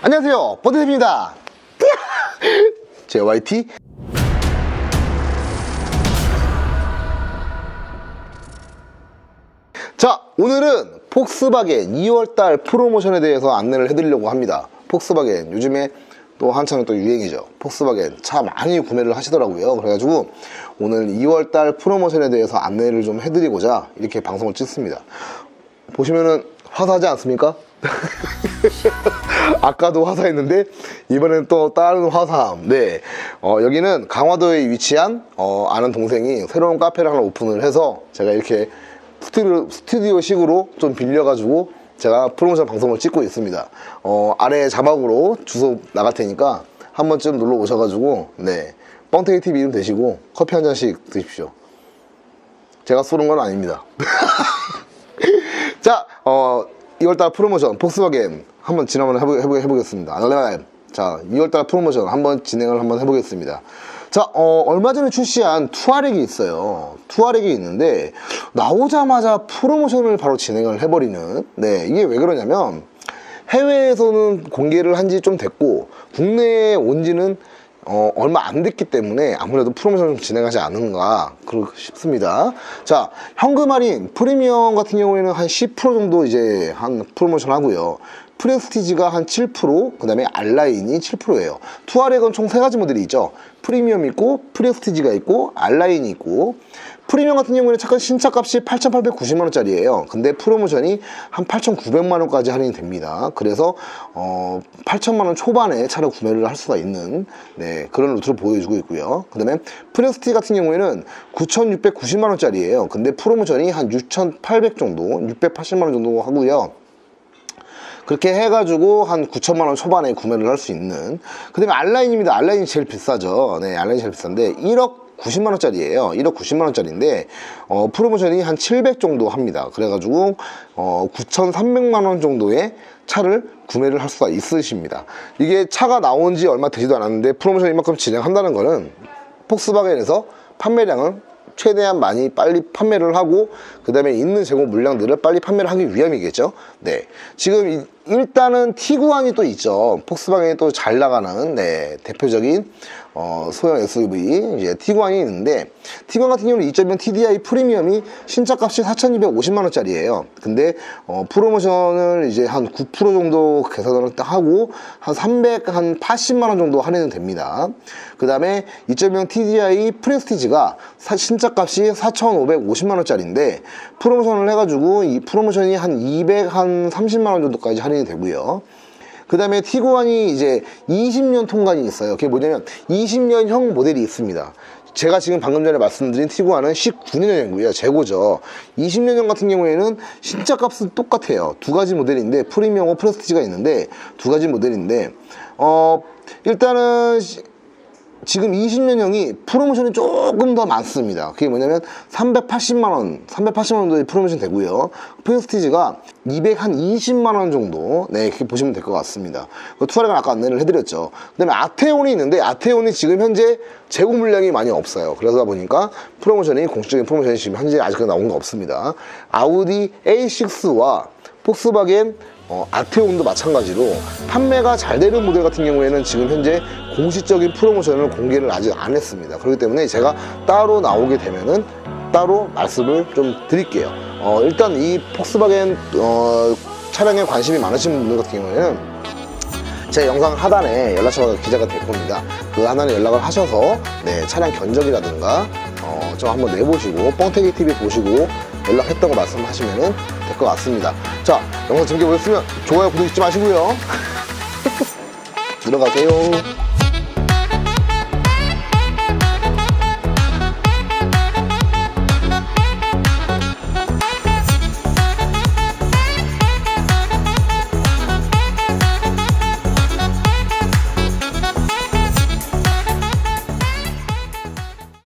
안녕하세요. 버드입니다. JYT 자 오늘은 폭스바겐 2월달 프로모션에 대해서 안내를 해드리려고 합니다. 폭스바겐 요즘에 또 한창 또 유행이죠. 폭스바겐 차 많이 구매를 하시더라고요. 그래가지고 오늘 2월달 프로모션에 대해서 안내를 좀 해드리고자 이렇게 방송을 찍습니다. 보시면은 화사하지 않습니까? 아까도 화사했는데 이번엔 또 다른 화사함. 네, 어, 여기는 강화도에 위치한 어, 아는 동생이 새로운 카페를 하나 오픈을 해서 제가 이렇게 스튜디오, 스튜디오식으로 좀 빌려가지고 제가 프로모션 방송을 찍고 있습니다. 어, 아래 자막으로 주소 나갈 테니까 한 번쯤 놀러 오셔가지고 네 뻥테이 TV 이름 대시고 커피 한 잔씩 드십시오. 제가 쏘는 건 아닙니다. 자, 어, 2월달 프로모션 폭스바겐 한번 진행을 해보, 해보, 해보겠습니다. 네. 자, 2월달 프로모션 한번 진행을 한번 해보겠습니다. 자, 어, 얼마 전에 출시한 투아렉이 있어요. 투아렉이 있는데 나오자마자 프로모션을 바로 진행을 해버리는. 네, 이게 왜 그러냐면 해외에서는 공개를 한 지 좀 됐고 국내에 온 지는 어, 얼마 안 됐기 때문에 아무래도 프로모션을 좀 진행하지 않은가 그렇 싶습니다. 자, 현금 할인 프리미엄 같은 경우에는 한 10% 정도 이제 한 프로모션 하고요. 프레스티지가 한 7%, 그 다음에 알라인이 7%예요. 투아렉은 총 세 가지 모델이 있죠. 프리미엄 있고, 프레스티지가 있고, 알라인이 있고, 프리미엄 같은 경우에는 잠깐 신차 값이 8,890만원짜리예요. 근데 프로모션이 한 8,900만원까지 할인이 됩니다. 그래서, 어, 8천만원 초반에 차를 구매를 할 수가 있는, 네, 그런 루트를 보여주고 있고요. 그 다음에 프레스티 같은 경우에는 9,690만원짜리예요. 근데 프로모션이 한 6,800 정도, 680만원 정도 하고요. 그렇게 해가지고 한 9천만 원 초반에 구매를 할 수 있는. 그 다음에 알라인입니다. 알라인이 제일 비싸죠. 네 알라인이 제일 비싼데 1억 90만 원짜리예요. 1억 90만 원짜리인데 어, 프로모션이 한 700 정도 합니다. 그래가지고 어, 9,300만 원 정도의 차를 구매를 할 수가 있으십니다. 이게 차가 나온 지 얼마 되지도 않았는데 프로모션 이만큼 진행한다는 거는 폭스바겐에서 판매량을 최대한 많이 빨리 판매를 하고 그 다음에 있는 재고 물량들을 빨리 판매를 하기 위함이겠죠? 네. 지금 이- 일단은 티구안이 또 있죠. 폭스바겐이 또 잘 나가는 네 대표적인 어, 소형 SUV 이제 티구안이 있는데 티구안 같은 경우는 2.0 TDI 프리미엄이 신차값이 4,250만 원짜리예요. 근데 어, 프로모션을 이제 한 9% 정도 계산을 딱 하고 한 300, 한 80만 원 정도 할인은 됩니다. 그 다음에 2.0 TDI 프레스티지가 사- 신차값이 4,550만 원짜리인데 프로모션을 해가지고 이 프로모션이 한 200, 한 30만 원 정도까지 할인 이 되고요. 그 다음에 티구안이 이제 20년 통관이 있어요. 그게 뭐냐면 20년형 모델이 있습니다. 제가 지금 방금 전에 말씀드린 티구안은 19년형이고요. 재고죠. 20년형 같은 경우에는 신차 값은 똑같아요. 두 가지 모델인데 프리미엄과 프레스티지가 있는데 두 가지 모델인데 어 일단은 시- 지금 20년형이 프로모션이 조금 더 많습니다. 그게 뭐냐면 380만원, 380만원 정도의 프로모션 되고요. 프레스티지가 220만원 정도, 네, 이렇게 보시면 될 것 같습니다. 그 투아렉은 아까 안내를 해드렸죠. 그 다음에 아테온이 있는데, 아테온이 지금 현재 재고 물량이 많이 없어요. 그러다 보니까 프로모션이, 공식적인 프로모션이 지금 현재 아직 나온 거 없습니다. 아우디 A6와 폭스바겐 어, 아테온도 마찬가지로 판매가 잘 되는 모델 같은 경우에는 지금 현재 공식적인 프로모션을 공개를 아직 안 했습니다. 그렇기 때문에 제가 따로 나오게 되면은 따로 말씀을 좀 드릴게요. 어, 일단 이 폭스바겐 어, 차량에 관심이 많으신 분들 같은 경우에는 제 영상 하단에 연락처가 기재가 될 겁니다. 그 하단에 연락을 하셔서 네, 차량 견적이라든가 어, 좀 한번 내보시고 뻥태기 TV 보시고 연락했다고 말씀하시면 될 것 같습니다. 자, 영상 재밌게 보셨으면 좋아요, 구독 잊지 마시고요. 들어가세요.